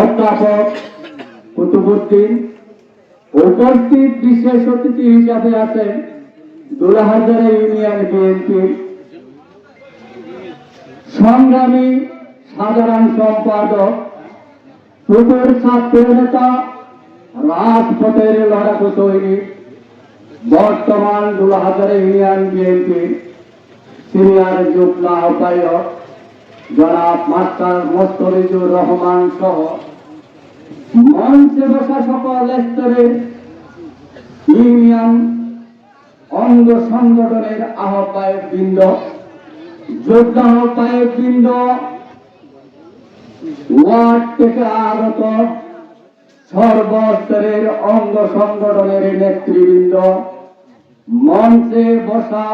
অধ্যাপক কুতুবুদ্দিন, উপস্থিত বিশেষ অতিথি হিসাবে আছেন দুলাহাজারা ইউনিয়ন বিএনপির সংগ্রামী সাধারণ সম্পাদক পুকুর ছাত্র নেতা, রাজপথের লড়াকু তৈরি বর্তমান দুলাহাজারা ইউনিয়ন বিএনপির সিনিয়র যুগ্ম আহ্বায়ক জনাব মাস্টার মোস্তফিজুর রহমান সহ মঞ্চে বসা সকল স্তরের ইউনিয়ন অঙ্গ সংগঠনের আহ্বায়ক বৃন্দ যোগ্য আহ্বায়ক বৃন্দ, ওয়ার্ড থেকে আগত সর্বস্তরের অঙ্গ সংগঠনের নেতৃবৃন্দ, মঞ্চে বসা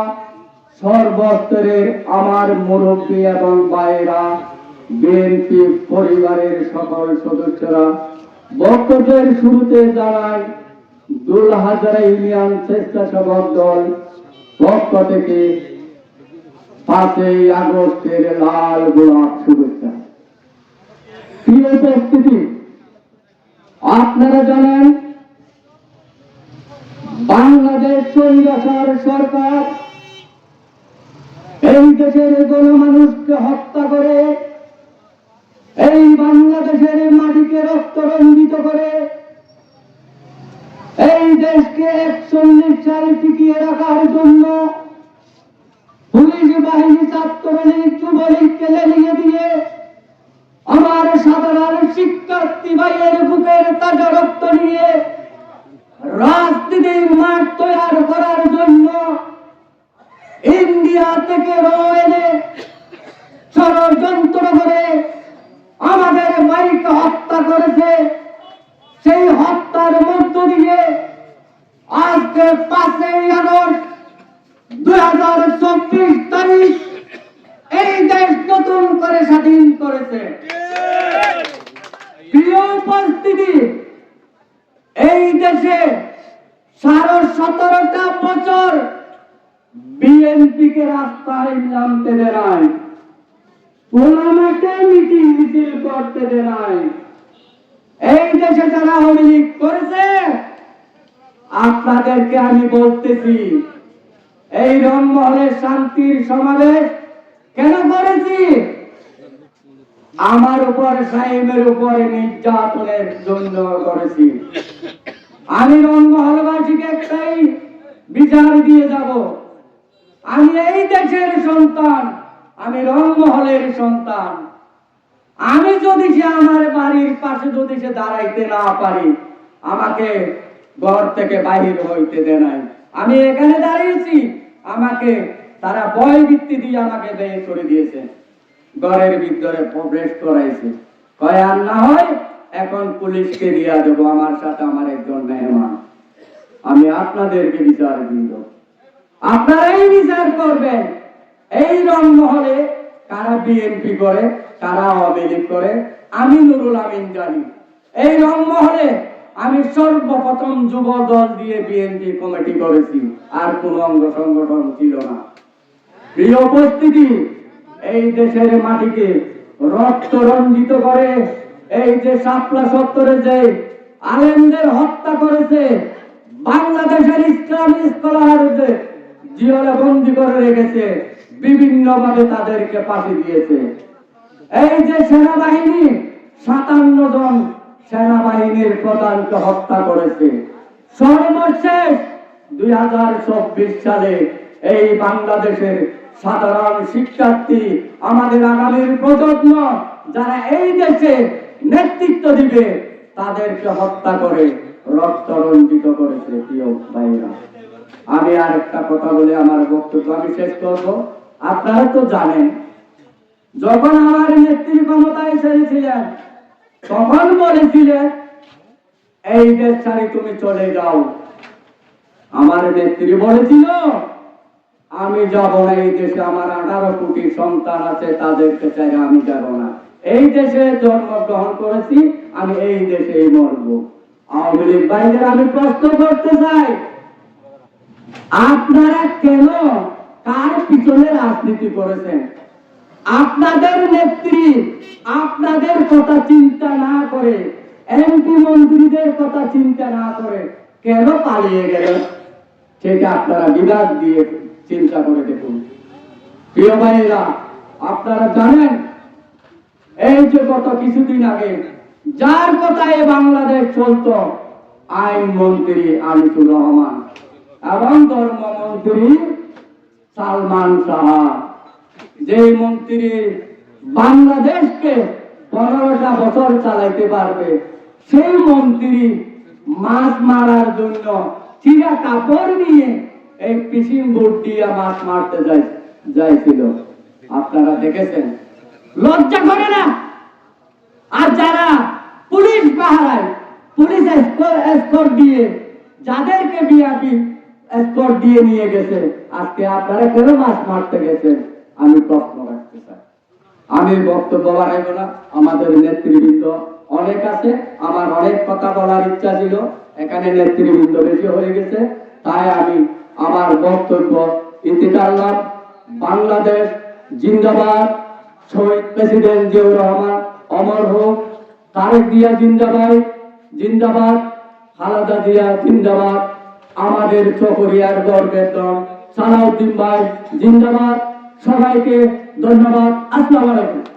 সর্বস্তরের আমার মুরব্বী এবং ভাইরা বিএনপি পরিবারের সকল সদস্যরা, বক্তব্যের শুরুতে জানাই দুল হাজারা ইউনিয়ন স্বেচ্ছাসেবক দল পক্ষ থেকে পাঁচই আগস্টের লাল গোলাপ শুভেচ্ছা। প্রিয় উপস্থিতি, আপনারা জানেন, বাংলাদেশ সরকার দেশের গণমানুষকে হত্যা করে, এই বাংলাদেশের মাটিকে রক্ত রঞ্জিত করে, এই দেশকে একচল্লিশ সাল টিকিয়ে রাখার জন্য পুলিশ বাহিনী ছাত্রলীগ যুবলীগকে লেলিয়ে দিয়ে আমার সাধারণ শিক্ষার্থী ভাইয়ের বুকের তাজা রক্ত নিয়ে রাজনীতির মাঠ তৈরি করার ইন্ডিয়া থেকে র এনে ষড়যন্ত্র করে আমাদের মাইকে হত্যা করেছে। সেই হত্যার মধ্য দিয়ে আজকে পাঁচই আগস্ট দুই হাজার চব্বিশ তারিখ এই দেশ নতুন করে স্বাধীন করেছে। প্রিয় উপস্থিতি এই দেশে সাড়ে সতেরোটা বছর বিএনপি কে রাস্তায় নামতে দেয় নাই। কোলামাকে মিটিং মিছিল করতে দেয় এই দেশে যারা লীগ করেছে, আপনাদেরকে আমি বলতেছি, এই রংমহলের শান্তির সমাবেশ কেন করেছি? আমার উপর সাহেবের উপরে নির্যাতনের জন্য করেছি। আমি রংমহলবাসীকে একটাই বিচার দিয়ে যাব। আমি এই দেশের সন্তান, আমি রংমহলের সন্তান। আমি যদি সে আমার বাড়ির পাশে যদি সে দাঁড়াইতে না পারি, আমাকে ঘর থেকে বাহির হইতে দে নাই। আমি এখানে দাঁড়িয়েছি, আমাকে তারা বয় ভিত্তি দিয়ে আমাকে বের করে দিয়েছে। ঘরের ভিতরে প্রবেশ করাইছে। কয়, আর না হয়, এখন পুলিশকে দিয়া দেবো, আমার সাথে আমার একজন মেহমান। আমি আপনাদেরকে বিচার দিব। আপনারাই বিচার করবেন। এই রংমহলে কারা বিএনপি করে, কারা আওয়ামী লীগ করে, আমি নুরুল আমিন জানি। এই রংমহলে আমি সর্বপ্রথম যুব দল দিয়ে বিএনপি কমিটি করেছি, আর কোন অঙ্গ সংগঠন ছিল না। প্রিয় উপস্থিতি, এই দেশের মাটিকে রক্ত রঞ্জিত করে, এই যে শাপলা সত্তরে যে আলেমদের হত্যা করেছে, বাংলাদেশের ইসলামী স্কলারদের জিওলে বন্দি করে রেখেছে, বিভিন্ন ভাবে তাদেরকে পাশে দিয়েছে। এই যে সেনাবাহিনী, সাতান্ন জন সেনাবাহিনীর প্রধানকে হত্যা করেছে। সর্বশেষ দুই হাজার চব্বিশ সালে এই বাংলাদেশের সাধারণ শিক্ষার্থী, আমাদের আগামীর প্রজন্ম, যারা এই দেশে নেতৃত্ব দিবে, তাদেরকে হত্যা করে রক্ত রঞ্জিত করেছে প্রিয় ভাইরা আমি আর একটা কথা বলে আমার বক্তব্য আমি শেষ করব। আপনারা তো জানেন, যখন আমার নেত্রী ক্ষমতায় এসেছিলেন তখন বলেছিলেন, এই দেশ ছাড়ি তুমি চলে যাও। আমার নেত্রী বলেছিল, আমি যাব না, এই দেশে আমার আঠারো কোটি সন্তান আছে, তাদেরকে চাই আমি যাব না। এই দেশে জন্মগ্রহণ করেছি, আমি এই দেশেই মরবো। আওয়ামী লীগ ভাইদের আমি প্রশ্ন করতে চাই আপনারা কেন কার পিছনে রাজনীতি করেছেন? আপনাদের নেত্রী আপনাদের কথা চিন্তা না করে, এমপি মন্ত্রীদের কথা চিন্তা না করে কেন পালিয়ে গেল সেটা আপনারা বিভাগ দিয়ে চিন্তা করে দেখুন। প্রিয় ভাইয়েরা, আপনারা জানেন, এই যে গত কিছুদিন আগে যার কথায় বাংলাদেশ চলত আইন মন্ত্রী আনিসুর রহমান। এবং ধর্মমন্ত্রী সালমান সাহা যে মন্ত্রী বাংলাদেশকে পনেরোটা বছর চালাইতে পারবে, সেই মন্ত্রী মাছ মারার জন্য চিরা কাপড় নিয়ে এই পিসিং বোট দিয়ে মাছ মারতে যাই, যাইছিল। আপনারা দেখেছেন? লজ্জা করে না? আর যারা পুলিশ পাহারায়, পুলিশ এসকর্ট দিয়ে যাদেরকে বিআপি এসকর্ট দিয়ে নিয়ে গেছে। আজকে আপনারা কেন মাছ মারতে গেছেন? আমি প্রশ্ন রাখতে চাই। আমি বক্তব্য বাড়াইব না। আমাদের নেতৃবৃন্দ অনেক আছে। আমার অনেক কথা বলার ইচ্ছা ছিল। এখানে নেতৃবৃন্দ বেশি হয়ে গেছে। তাই আমি আমার বক্তব্য ইতি টানলাম। বাংলাদেশ জিন্দাবাদ। শহীদ প্রেসিডেন্ট জিয়াউর রহমান, অমর হোক। তারেক দিয়া জিন্দাবাদ। জিন্দাবাদ। খালেদা দিয়া জিন্দাবাদ। আমাদের চকরিয়ার গর্বের দল। সালাউদ্দিন ভাই জিন্দাবাদ। সবাইকে ধন্যবাদ। আসসালামু আলাইকুম।